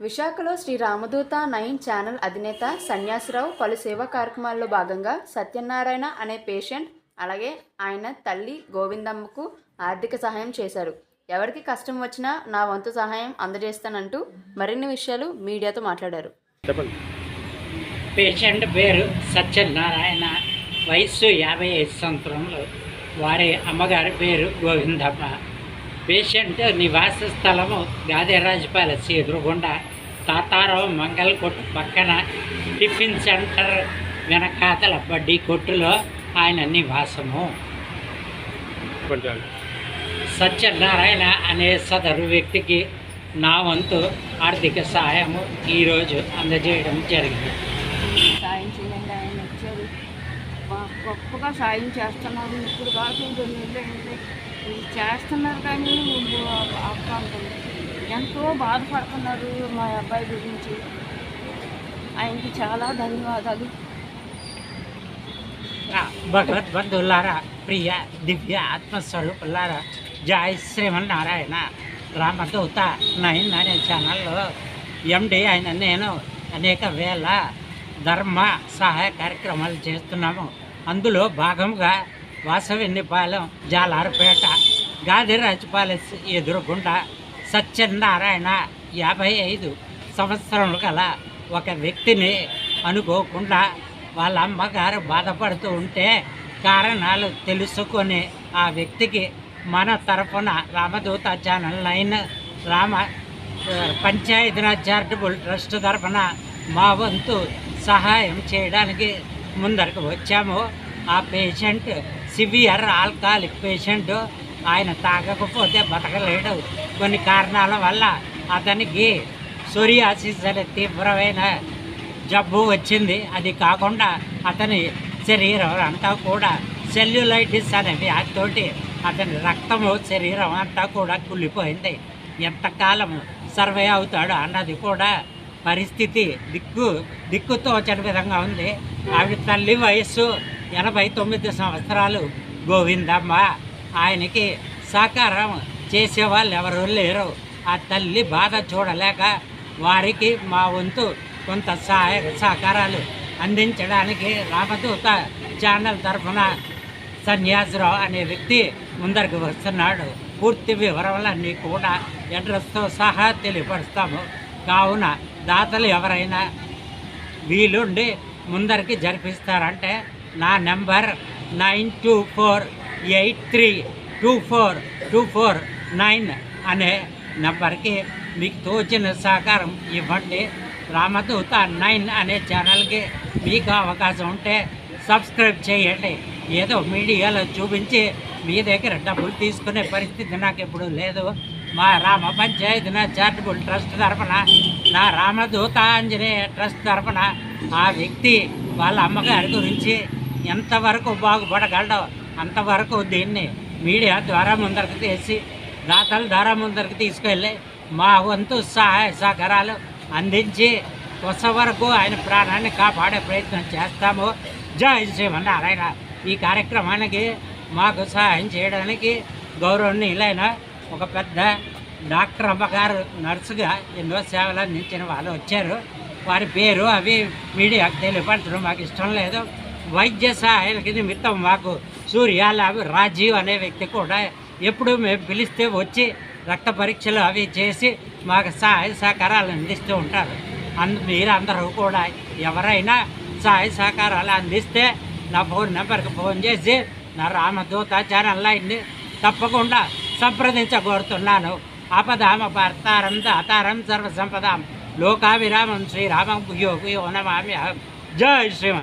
విశాఖలో శ్రీ రామదూత nine channel అధినేత సన్యాసిరావు పలు సేవా కార్యక్రమాల్లో భాగంగా సత్యనారాయణ అనే పేషెంట్ అలాగే ఆయన తల్లి గోవిందమ్మకు ఆర్థిక సహాయం చేశారు. ఎవరికి కష్టం వచ్చినా నా వంతు సహాయం అందజేస్తానంటూ మరిన్ని విషయాలు మీడియాతో మాట్లాడారు. పేషెంట్ పేరు సత్యనారాయణ. వయస్సు యాభై ఐదు సంవత్సరంలో వారి అమ్మగారి పేరు గోవిందమ్మ. పేషెంట్ నివాస స్థలము గాదిరాజ్ ప్యాలెస్ ఎదురుగుండా తాతారావు మంగళ కొట్టు పక్కన టిఫిన్ సెంటర్ వెనకాతల బడ్డీ కొట్టులో ఆయన నివాసము సత్యనారాయణ అనే సదరు వ్యక్తికి నా వంతు ఆర్థిక సహాయము ఈరోజు అందజేయడం జరిగింది. సాయం చేయండి ఆయన వచ్చారు. గొప్పగా సాయం చేస్తున్నారు ఇప్పుడు కాదు చేస్తున్నారు కానీ ఆపుతాంటుంది ఎంతో బాధపడుతున్నారు మా అబ్బాయి గురించి. ఆయనకి చాలా ధన్యవాదాలు. భగవద్బంధులారా ప్రియ దివ్య ఆత్మస్వరూపులారా జై శ్రీమన్నారాయణ రామదూత నైన్ అనే ఛానల్లో ఎండి ఆయన నేను అనేక వేల ధర్మ సహాయ కార్యక్రమాలు చేస్తున్నాము. అందులో భాగంగా వాసవి నిపాలెం జాలారపేట గాదిరాజ్ ప్యాలెస్ ఎదురుగుండా సత్యనారాయణ యాభై ఐదు సంవత్సరములు గల ఒక వ్యక్తిని అనుకోకుండా వాళ్ళ అమ్మగారు బాధపడుతూ ఉంటే కారణాలు తెలుసుకొని ఆ వ్యక్తికి మన తరఫున Ramadoota channel nine Rama Panchayati Panchayati Raj charitable trust తరఫున మా వంతు సహాయం చేయడానికి ముందరకు వచ్చాము. ఆ పేషెంట్ సివియర్ ఆల్కహాలిక్ పేషెంట్ ఆయన తాగకపోతే బతకలేడు. కొన్ని కారణాల వల్ల అతనికి సోరియాసిస్ అనే తీవ్రమైన జబ్బు వచ్చింది. అది కాకుండా అతని శరీరం అంతా కూడా సెల్యులైటిస్ అనే వ్యాధితోటి అతని రక్తము శరీరం అంతా కూడా కుళ్ళిపోయింది. ఎంతకాలం సర్వే అవుతాడు అన్నది కూడా పరిస్థితి దిక్కు దిక్కుతోచని విధంగా ఉంది. ఆవిడ తల్లి వయస్సు ఎనభై తొమ్మిది సంవత్సరాలు. గోవిందమ్మ. ఆయనకి సహకారం చేసేవాళ్ళు ఎవరు లేరు. ఆ తల్లి బాధ చూడలేక వారికి మా వంతు కొంత సహాయ సహకారాలు అందించడానికి రామదూత ఛానల్ తరఫున సన్యాసరావు అనే వ్యక్తి ముందరికి వస్తున్నాడు. పూర్తి వివరాలన్నీ కూడా అడ్రస్తో సహా తెలియపరుస్తాము. కావున దాతలు ఎవరైనా వీలుండి ముందరికి జరిపిస్తారంటే నా number nine two four eight three two four two four nine అనే నెంబర్కి మీకు తోచిన సహకారం ఇవ్వండి. రామదూత నైన్ అనే ఛానల్కి మీకు అవకాశం ఉంటే సబ్స్క్రైబ్ చేయండి. ఏదో మీడియాలో చూపించి మీ దగ్గర డబ్బులు తీసుకునే పరిస్థితి నాకు ఎప్పుడు లేదు. మా రామ పంచాయతీ నా చారిటబుల్ ట్రస్ట్ తరఫున నా రామదూత ఆంజనేయ ట్రస్ట్ తరఫున ఆ వ్యక్తి వాళ్ళ అమ్మగారి గురించి ఎంతవరకు బాగుపడగలడో అంతవరకు దీన్ని మీడియా ద్వారా ముందరకు తీసి దాతల ద్వారా ముందరకు తీసుకెళ్ళి మా వంతు సహాయ సహకారాలు అందించి కొస వరకు ఆయన ప్రాణాన్ని కాపాడే ప్రయత్నం చేస్తాము. జై శ్రీమన్నారాయణ. ఈ కార్యక్రమానికి మాకు సహాయం చేయడానికి గౌరవనీయులైన ఒక పెద్ద డాక్టర్ అమ్మగారు నర్సుగా ఎన్నో సేవలు అందించిన వాళ్ళు వచ్చారు. వారి పేరు అవి మీడియాకు తెలియపరచడం మాకు ఇష్టం లేదు. వైద్య సహాయానికి నిమిత్తం మాకు సూర్యాలావి రాజీవ్ అనే వ్యక్తి కూడా ఎప్పుడు మేము పిలిస్తే వచ్చి రక్త పరీక్షలు అవి చేసి మాకు సహాయ సహకారాలు అందిస్తూ ఉంటారు. అందు మీరందరూ కూడా ఎవరైనా సహాయ సహకారాలు అందిస్తే నా ఫోన్ నెంబర్కి ఫోన్ చేసి నా రామదూత ఛానల్ లైన్ని తప్పకుండా సంప్రదించగోరుతున్నాను అపదామ భర్తారం దాతారం సర్వసంపదాం. లోకావిరామం శ్రీరామం గుయో గుయో నమామి జై శ్రీమన్